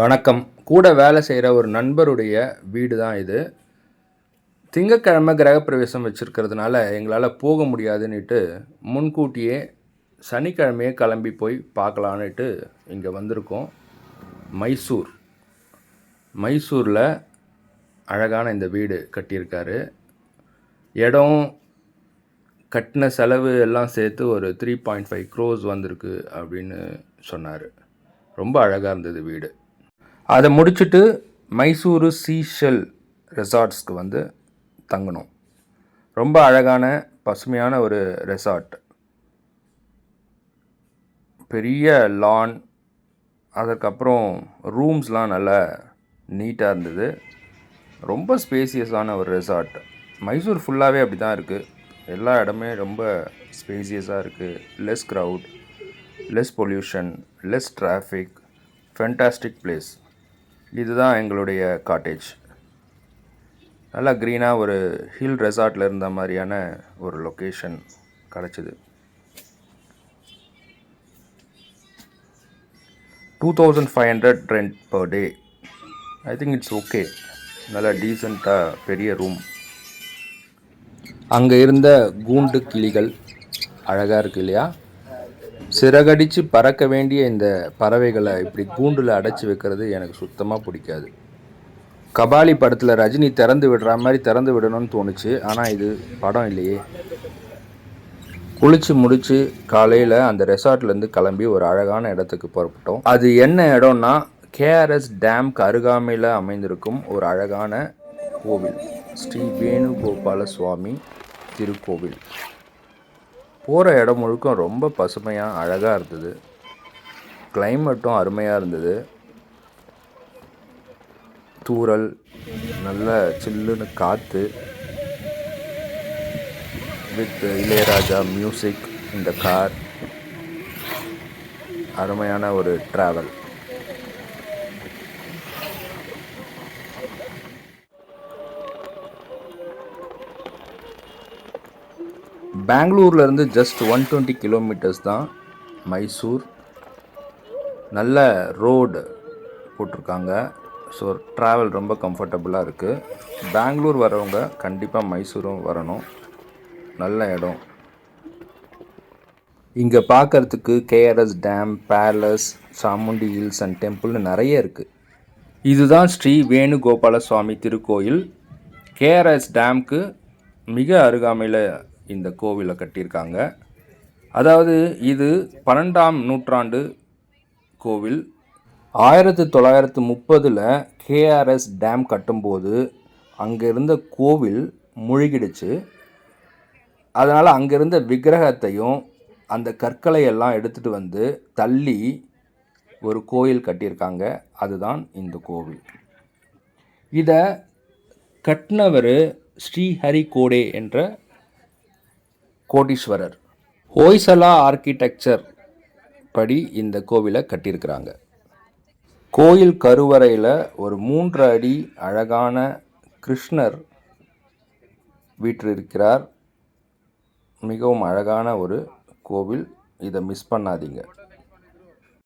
வணக்கம். கூட வேலை செய்கிற ஒரு நண்பருடைய வீடு தான் இது. திங்கட்கிழமை கிரகப்பிரவேசம் வச்சுருக்கிறதுனால எங்களால் போக முடியாதுன்னுட்டு முன்கூட்டியே சனிக்கிழமையே கிளம்பி போய் பார்க்கலான்னுட்டு இங்கே வந்திருக்கோம். மைசூர். மைசூரில் அழகான இந்த வீடு கட்டியிருக்காரு. இடம் கட்டின செலவு எல்லாம் சேர்த்து ஒரு த்ரீ பாயிண்ட் ஃபைவ் க்ரோஸ் வந்திருக்கு அப்படின்னு சொன்னார். ரொம்ப அழகாக இருந்தது வீடு. அதை முடிச்சுட்டு மைசூரு சீஷெல் ரெசார்ட்ஸ்க்கு வந்து தங்கணும். ரொம்ப அழகான பசுமையான ஒரு ரெசார்ட். பெரிய லான் அதற்கப்புறம் ரூம்ஸ்லாம் நல்லா நீட்டாக இருந்தது. ரொம்ப ஸ்பேசியஸான ஒரு ரெசார்ட். மைசூர் ஃபுல்லாகவே அப்படி தான் இருக்குது எல்லா இடமே ரொம்ப ஸ்பேசியஸாக இருக்குது less crowd less pollution less traffic fantastic place இதுதான் எங்களுடைய காட்டேஜ் நல்லா க்ரீனாக ஒரு ஹில் ரெசார்ட்டில் இருந்த மாதிரியான ஒரு லொக்கேஷன் கிடச்சிது. Two thousand five hundred rent per day I think it's okay நல்லா டீசெண்டாக பெரிய ரூம் அங்கே இருந்த கூண்டு கிளிகள் அழகாக இருக்கு இல்லையா? சிறகடிச்சு பறக்க வேண்டிய இந்த பறவைகளை இப்படி கூண்டில் அடைச்சி வைக்கிறது எனக்கு சுத்தமாக பிடிக்காது. கபாலி படத்தில் ரஜினி திறந்து விடுற மாதிரி திறந்து விடணும்னு தோணுச்சு. ஆனால் இது படம் இல்லையே. குளிச்சு முடிச்சு காலையில் அந்த ரெசார்ட்லேருந்து கிளம்பி ஒரு அழகான இடத்துக்கு புறப்பட்டோம். அது என்ன இடம்னா கேஆர்எஸ் டேம்க்கு அருகாமையில் அமைந்திருக்கும் ஒரு அழகான கோவில். ஸ்ரீ வேணுகோபால சுவாமி திருக்கோவில். போகிற இடம் முழுக்கும் ரொம்ப பசுமையாக அழகாக இருந்தது. கிளைமேட்டும் அருமையாக இருந்தது. தூறல் நல்ல சில்லுன்னு காற்று வித் இளையராஜா மியூசிக் இந்த கார் அருமையான ஒரு ட்ராவல் பெங்களூர்லேருந்து ஜஸ்ட் ஒன் டுவெண்ட்டி கிலோமீட்டர்ஸ் தான் மைசூர். நல்ல ரோடு போட்டிருக்காங்க. ஸோ ட்ராவல் ரொம்ப கம்ஃபர்டபுளாக இருக்குது பெங்களூர் வரவங்க கண்டிப்பாக மைசூரும் வரணும். நல்ல இடம். இங்கே பார்க்கறதுக்கு KRS dam palace Chamundi hills and டெம்பிள்னு நிறைய இருக்குது இதுதான் ஸ்ரீ வேணுகோபால சுவாமி திருக்கோயில். கேஆர்எஸ் டேம்க்கு மிக அருகாமையில் இந்த கோவிலை கட்டியிருக்காங்க. அதாவது இது பன்னெண்டாம் நூற்றாண்டு கோவில். ஆயிரத்தி தொள்ளாயிரத்து முப்பதில் கேஆர்எஸ் டேம் கட்டும்போது அங்கே இருந்த கோவில் முழுகிடுச்சு. அதனால் அங்கே இருந்த விக்கிரகத்தையும் அந்த கற்களை எல்லாம் எடுத்துகிட்டு வந்து தள்ளி ஒரு கோயில் கட்டியிருக்காங்க. அதுதான் இந்த கோவில். இதை கட்டினவர் ஸ்ரீஹரி கோடே என்ற கோடீஸ்வரர். ஹோய்சலா ஆர்கிடெக்சர் படி இந்த கோவிலை கட்டியிருக்கிறாங்க. கோயில் கருவறையில் ஒரு மூன்று அடி அழகான கிருஷ்ணர் வீற்றிருக்கிறார். மிகவும் அழகான ஒரு கோவில். இதை மிஸ் பண்ணாதீங்க.